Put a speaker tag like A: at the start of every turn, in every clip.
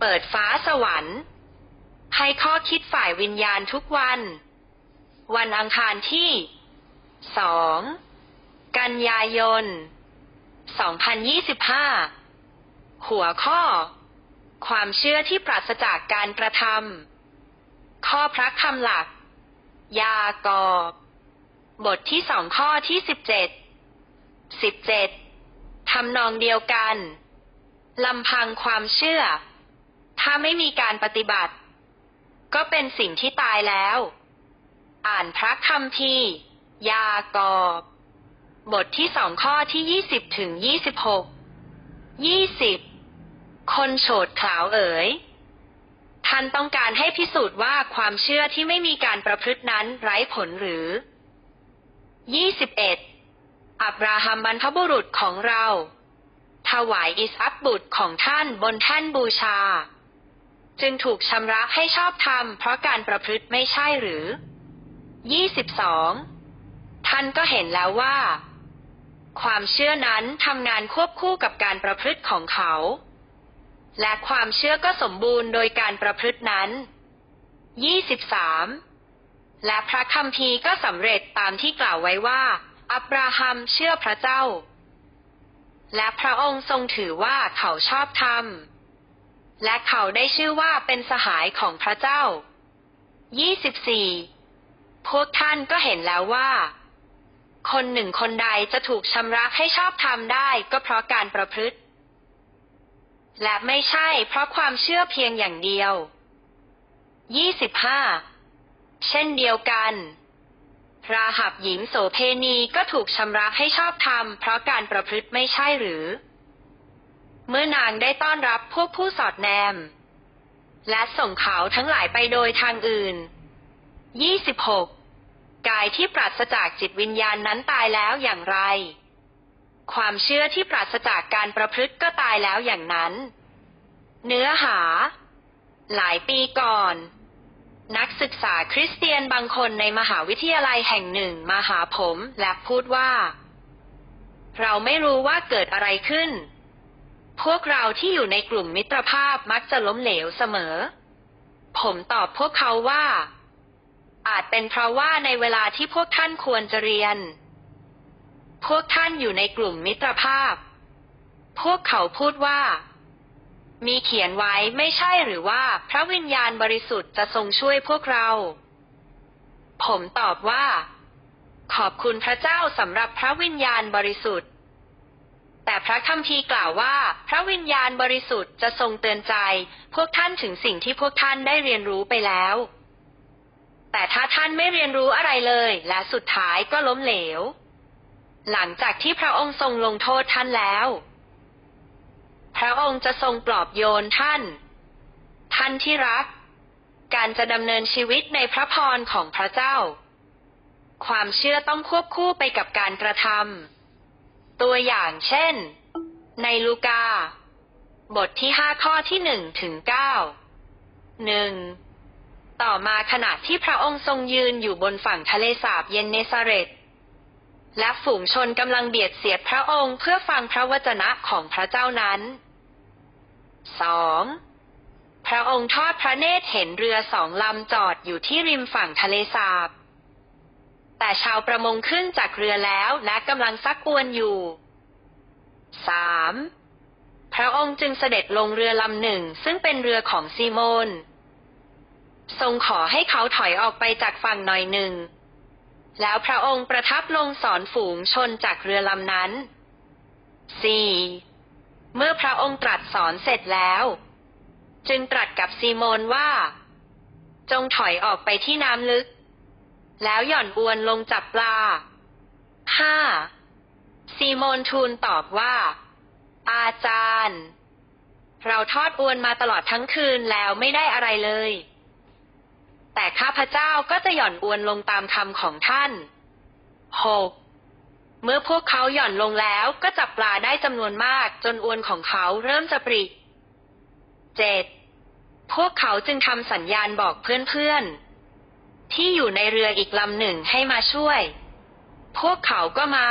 A: เปิดฟ้าสวรรค์ ให้ข้อคิดฝ่ายวิญญาณทุกวัน วันอังคารที่ 2 กันยายน 2025 หัวข้อ ความเชื่อที่ปราศจากการกระทำ ข้อพระคำหลัก ยากอบบทที่สองข้อที่สิบเจ็ด สิบเจ็ดทำนองเดียวกัน ลำพังความเชื่อ ถ้าไม่มีการปฏิบัติ ก็เป็นสิ่งที่ตายแล้ว อ่านพระคำพียากอบบทที่สองข้อที่ยี่สิบถึงยี่สิบหกยี่สิบคนโฉดขาวเอ๋ยท่านต้องการให้พิสูจน์ว่าความเชื่อที่ไม่มีการประพฤตินั้นไร้ผลหรือ 21. อับราฮัมบรรพบุรุษของเรา ถวายอิสอักบุตรของท่านบนแท่นบูชา จึงถูกชำระให้ชอบธรรมเพราะการประพฤติไม่ใช่หรือ 22. ท่านก็เห็นแล้วว่า ความเชื่อนั้นทำงานควบคู่กับการประพฤติของเขา และความเชื่อก็สมบูรณ์โดยการประพฤตินั้น 23. และพระคัมภีร์ก็สำเร็จตามที่กล่าวไว้ว่า อับราฮัมเชื่อพระเจ้า และพระองค์ทรงถือว่าเขาชอบธรรม และเขาได้ชื่อว่าเป็นสหายของพระเจ้า 24. พวกท่านก็เห็นแล้วว่า คนหนึ่งคนใดจะถูกชำระให้ชอบธรรมได้ก็เพราะการประพฤติ และไม่ใช่เพราะความเชื่อเพียงอย่างเดียว 25. เช่นเดียวกัน ราหับหญิงโสเพณีก็ถูกชำระให้ชอบธรรมเพราะการประพฤติไม่ใช่หรือ เมื่อนางได้ต้อนรับพวกผู้สอดแนม และส่งเขาทั้งหลายไปโดยทางอื่น 26. กายที่ปราศจากจิตวิญญาณนั้นตายแล้วอย่างไร ความเชื่อที่ปราศจากการประพฤติก็ตายแล้วอย่างนั้น เนื้อหา หลายปีก่อน นักศึกษาคริสเตียนบางคนในมหาวิทยาลัยแห่งหนึ่งมาหาผมและพูดว่า เราไม่รู้ว่าเกิดอะไรขึ้น พวกเราที่อยู่ในกลุ่มมิตรภาพมักจะล้มเหลวเสมอ ผมตอบพวกเขาว่า อาจเป็นเพราะว่าในเวลาที่พวกท่านควรจะเรียน พวกท่านอยู่ในกลุ่มมิตรภาพ พวกเขาพูดว่า มีเขียนไว้ไม่ใช่หรือว่าพระวิญญาณบริสุทธิ์จะทรงช่วยพวกเรา ผมตอบว่า ขอบคุณพระเจ้าสำหรับพระวิญญาณบริสุทธิ์ แต่พระคัมภีร์กล่าวว่า พระวิญญาณบริสุทธิ์จะทรงเตือนใจ พวกท่านถึงสิ่งที่พวกท่านได้เรียนรู้ไปแล้ว แต่ถ้าท่านไม่เรียนรู้อะไรเลย และสุดท้ายก็ล้มเหลว หลังจากที่พระองค์ทรงลงโทษท่านแล้ว พระองค์จะทรงปลอบโยนท่าน ท่านที่รัก การจะดำเนินชีวิตในพระพรของพระเจ้า ความเชื่อต้องควบคู่ไปกับการกระทำ ตัวอย่างเช่น ในลูกา บทที่ห้าข้อที่หนึ่งถึงเก้าหนึ่งต่อมาขณะที่พระองค์ทรงยืนอยู่บนฝั่งทะเลสาบเยนเนซาเรตและฝูงชนกำลังเบียดเสียดพระองค์เพื่อฟังพระวจนะของพระเจ้านั้นสองพระองค์ทอดพระเนตรเห็นเรือสองลำจอดอยู่ที่ริมฝั่งทะเลสาบ แต่ชาวประมงขึ้นจากเรือแล้วและกำลังซักอวนอยู่สามพระองค์จึงเสด็จลงเรือลำหนึ่งซึ่งเป็นเรือของซีโมน ทรงขอให้เขาถอยออกไปจากฝั่งหน่อยหนึ่ง แล้วพระองค์ประทับลงสอนฝูงชนจากเรือลำนั้นสี่เมื่อพระองค์ตรัสสอนเสร็จแล้ว จึงตรัสกับซีโมนว่า จงถอยออกไปที่น้ำลึก แล้วหย่อนอวนลงจับปลาห้าซีโมนทูลตอบว่า อาจารย์ เราทอดอวนมาตลอดทั้งคืนแล้วไม่ได้อะไรเลย แต่ข้าพเจ้าก็จะหย่อนอวนลงตามคำของท่านหกเมื่อพวกเขาหย่อนลงแล้วก็จับปลาได้จำนวนมากจนอวนของเขาเริ่มจะปริเจ็ดพวกเขาจึงทำสัญญาณบอกเพื่อนๆ ที่อยู่ในเรืออีกลำหนึ่งให้มาช่วย พวกเขาก็มา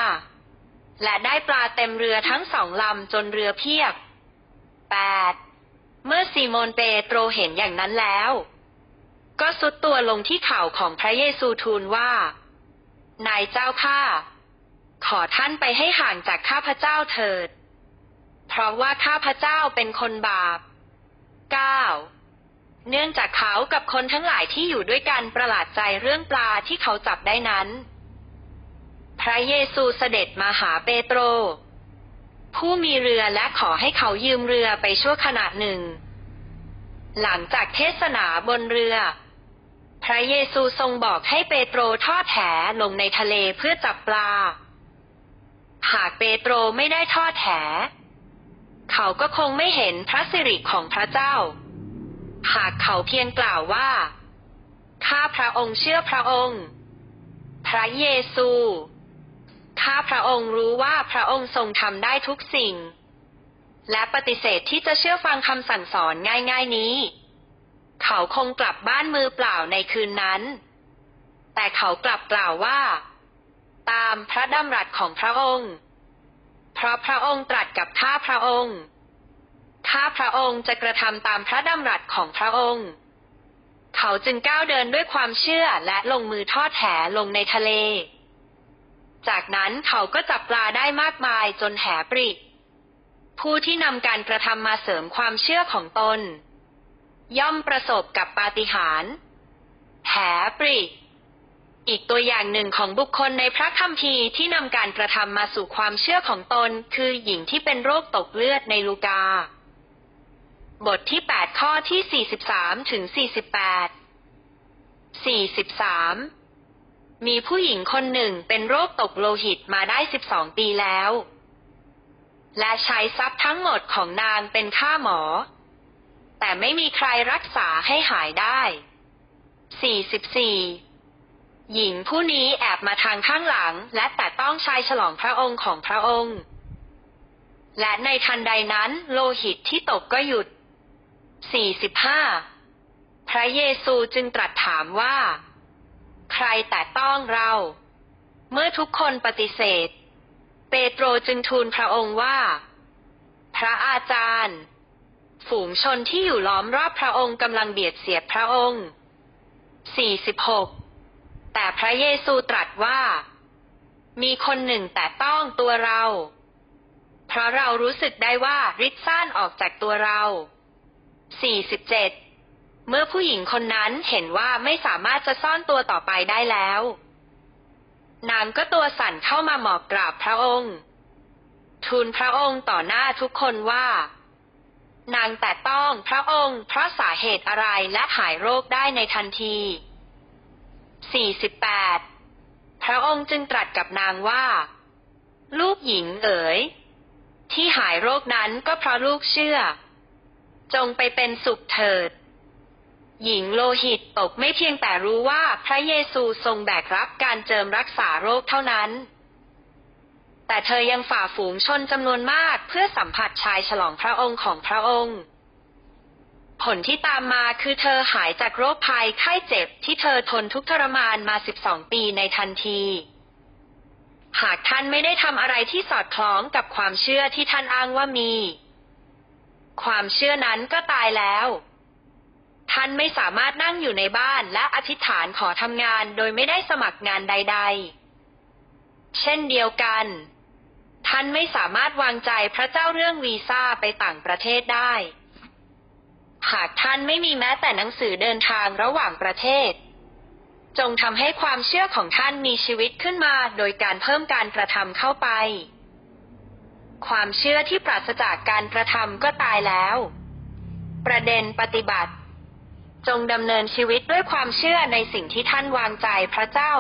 A: และได้ปลาเต็มเรือทั้งสองลำจนเรือเพียบแปดเมื่อซีโมนเปโตรเห็นอย่างนั้นแล้ว ก็สุดตัวลงที่เข่าของพระเยซูทูลว่า นายเจ้าข้าขอท่านไปให้ห่างจากข้าพเจ้าเถิด เพราะว่าข้าพเจ้าเป็นคนบาป 9. เนื่องจากเขากับคนทั้งหลายที่อยู่ด้วยกันประหลาดใจเรื่องปลาที่เขาจับได้นั้น พระเยซูเสด็จมาหาเปโตร ผู้มีเรือและขอให้เขายืมเรือไปชั่วขณะหนึ่ง หลังจากเทศนาบนเรือ พระเยซูทรงบอกให้เปโตรทอดแหลงในทะเลเพื่อจับปลา หากเปโตรไม่ได้ทอดแห เขาก็คงไม่เห็นพระสิริของพระเจ้า หากเขาเพียงกล่าวว่า ข้าพระองค์เชื่อพระองค์ พระเยซู ข้าพระองค์รู้ว่าพระองค์ทรงทำได้ทุกสิ่ง และปฏิเสธที่จะเชื่อฟังคำสั่งสอนง่าย ๆนี้ เขาคงกลับบ้านมือเปล่าในคืนนั้น แต่เขากลับกล่าวว่า ตามพระดำรัสของพระองค์ เพราะพระองค์ตรัสกับข้าพระองค์ ข้าพระองค์จะกระทำตามพระดำรัสของพระองค์ เขาจึงก้าวเดินด้วยความเชื่อและลงมือทอดแหลงในทะเล จากนั้นเขาก็จับปลาได้มากมายจนแหปริผู้ที่นำการกระทำมาเสริมความเชื่อของตน ย่อมประสบกับปาฏิหาริย์แหปริอีกตัวอย่างหนึ่งของบุคคลในพระคัมภีร์ที่นำการกระทำมาสู่ความเชื่อของตน คือหญิงที่เป็นโรคตกเลือดในลูกา บทที่ 8 ข้อที่ 43 ถึง 48 43 มีผู้หญิงคนหนึ่งเป็นโรคตกโลหิตมาได้ 12 ปีแล้ว และใช้ทรัพย์ทั้งหมดของนางเป็นค่าหมอ แต่ไม่มีใครรักษาให้หายได้ 44 หญิงผู้นี้แอบมาทางข้างหลัง และแต่ต้องชายฉลองพระองค์ของพระองค์และในทันใดนั้นโลหิตที่ตกก็หยุด 45 พระเยซูจึงตรัสถามว่า ใครแต่ต้องเรา เมื่อทุกคนปฏิเสธ เปโตรจึงทูลพระองค์ว่า พระอาจารย์ ฝูงชนที่อยู่ล้อมรอบพระองค์กำลังเบียดเสียดพระองค์ 46 แต่พระเยซูตรัสว่า มีคนหนึ่งแต่ต้องตัวเรา เพราะเรารู้สึกได้ว่าฤทธิ์ซ่านออกจากตัวเรา 47 เมื่อผู้หญิงคนนั้นเห็นว่าไม่สามารถจะซ่อนตัวต่อไปได้แล้ว นางก็ตัวสั่นเข้ามาหมอบกราบพระองค์ ทูลพระองค์ต่อหน้าทุกคนว่า นางแต่ต้องพระองค์เพราะสาเหตุอะไรและหายโรคได้ในทันที 48 พระองค์จึงตรัสกับนางว่า ลูกหญิงเอ๋ย ที่หายโรคนั้นก็เพราะลูกเชื่อ จงไปเป็นสุขเถิด หญิงโลหิตตกไม่เพียงแต่รู้ว่าพระเยซูทรงแบกรับการเจิมรักษาโรคเท่านั้น แต่เธอยังฝ่าฝูงชนจำนวนมากเพื่อสัมผัสชายฉลองพระองค์ของพระองค์ ผลที่ตามมาคือเธอหายจากโรคภัยไข้เจ็บที่เธอทนทุกทรมานมา 12 ปีในทันทีหากท่านไม่ได้ทำอะไรที่สอดคล้องกับความเชื่อที่ท่านอ้างว่ามี ความเชื่อนั้นก็ตายแล้ว ท่านไม่สามารถนั่งอยู่ในบ้านและอธิษฐานขอทำงานโดยไม่ได้สมัครงานใด ๆ เช่นเดียวกัน ท่านไม่สามารถวางใจพระเจ้าเรื่องวีซ่าไปต่างประเทศได้ หากท่านไม่มีแม้แต่หนังสือเดินทางระหว่างประเทศ จงทำให้ความเชื่อของท่านมีชีวิตขึ้นมาโดยการเพิ่มการกระทำเข้าไป ความเชื่อที่ปราศจากการกระทำก็ตายแล้ว ประเด็นปฏิบัติ จงดำเนินชีวิตด้วยความเชื่อในสิ่งที่ท่านวางใจพระเจ้า